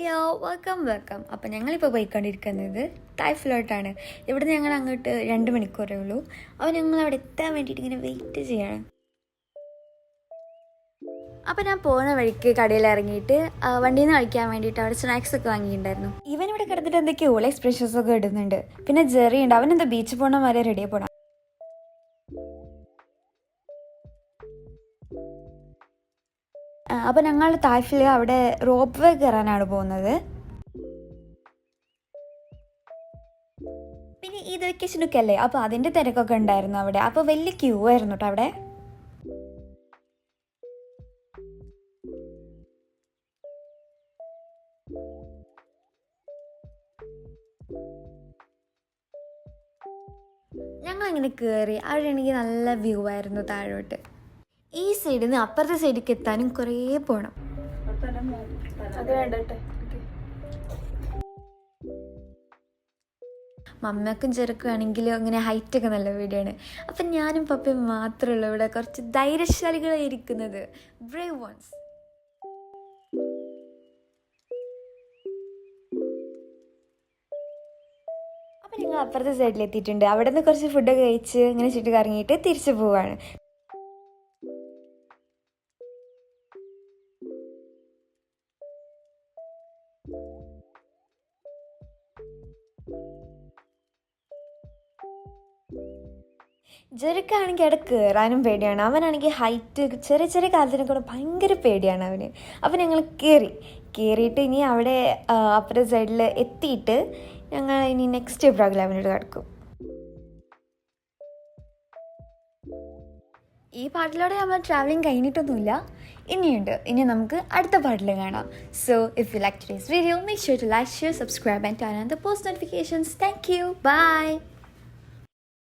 Hello welcome welcome അപ്പം ഞങ്ങളിപ്പോൾ പോയിക്കൊണ്ടിരിക്കുന്നത് തായ്ഫിലോട്ടാണ്. ഇവിടെ ഞങ്ങൾ അങ്ങോട്ട് രണ്ട് മണിക്കൂറേ ഉള്ളൂ. അപ്പോൾ ഞങ്ങൾ അവിടെ എത്താൻ വേണ്ടിയിട്ട് ഇങ്ങനെ വെയിറ്റ് ചെയ്യണം. അപ്പോൾ ഞാൻ പോകുന്ന വഴിക്ക് കടയിൽ ഇറങ്ങിയിട്ട് വണ്ടിയിൽ നിന്ന് കഴിക്കാൻ വേണ്ടിയിട്ട് അവിടെ സ്നാക്സ് ഒക്കെ വാങ്ങിയിട്ടുണ്ടായിരുന്നു. ഇവൻ ഇവിടെ കിടന്നിട്ട് എന്തൊക്കെയോ ഓൾ എക്സ്പ്രഷൻസ് ഒക്കെ ഇടുന്നുണ്ട്. പിന്നെ ജെറി ഉണ്ട്. അവൻ എന്താ ബീച്ചിൽ പോകണ വരെ റെഡി പോകണം അപ്പം ഞങ്ങൾ തായ്ഫിൽ അവിടെ റോപ്പ് വേ കയറാനാണ് പോകുന്നത്. പിന്നെ ഈ വെക്കേഷനൊക്കെ അല്ലേ? അപ്പോൾ അതിന്റെ തിരക്കൊക്കെ ഉണ്ടായിരുന്നു അവിടെ. അപ്പോൾ വലിയ ക്യൂ ആയിരുന്നു കേട്ടോ അവിടെ. ഞങ്ങൾ അങ്ങനെ കയറി അവിടെ ആണെങ്കിൽ നല്ല വ്യൂ ആയിരുന്നു താഴോട്ട്. ഈ സൈഡിൽ നിന്ന് അപ്പുറത്തെ സൈഡിലേക്ക് എത്താനും കുറേ പോകണം മമ്മക്കും ചെറുക്കുവാണെങ്കിലും അങ്ങനെ അങ്ങനെ ഹൈറ്റൊക്കെ നല്ല വീടാണ് അപ്പം ഞാനും പപ്പയും മാത്രമേ ഇവിടെ കുറച്ച് ധൈര്യശാലികളായിരിക്കുന്നത്. ബ്രേവ് വൺസ് അപ്പം ഞങ്ങൾ അപ്പുറത്തെ സൈഡിൽ എത്തിയിട്ടുണ്ട് അവിടെ നിന്ന് കുറച്ച് ഫുഡൊക്കെ കഴിച്ച് ഇങ്ങനെ ചുറ്റി കറങ്ങിയിട്ട് തിരിച്ചു പോവാണ്. ജെറിക്കാണെങ്കിൽ അവിടെ കയറാനും പേടിയാണ്. അവനാണെങ്കിൽ ഹൈറ്റ് ചെറിയ ചെറിയ കാലത്തിനെ കൂടെ ഭയങ്കര പേടിയാണ് അവന്. അപ്പം ഞങ്ങൾ കയറി. കയറിയിട്ട് ഇനി അവിടെ അപ്പുറ സൈഡിൽ എത്തിയിട്ട് ഞങ്ങൾ ഇനി നെക്സ്റ്റ് പ്രോഗ്രാമിനോട് കിടക്കും ഈ പാട്ടിലൂടെ നമ്മൾ ട്രാവലിംഗ് കഴിഞ്ഞിട്ടൊന്നുമില്ല. ഇനിയുണ്ട്. ഇനി നമുക്ക് അടുത്ത പാട്ടിൽ കാണാം. So if you like today's video make sure to like share subscribe and turn on the post notifications thank you bye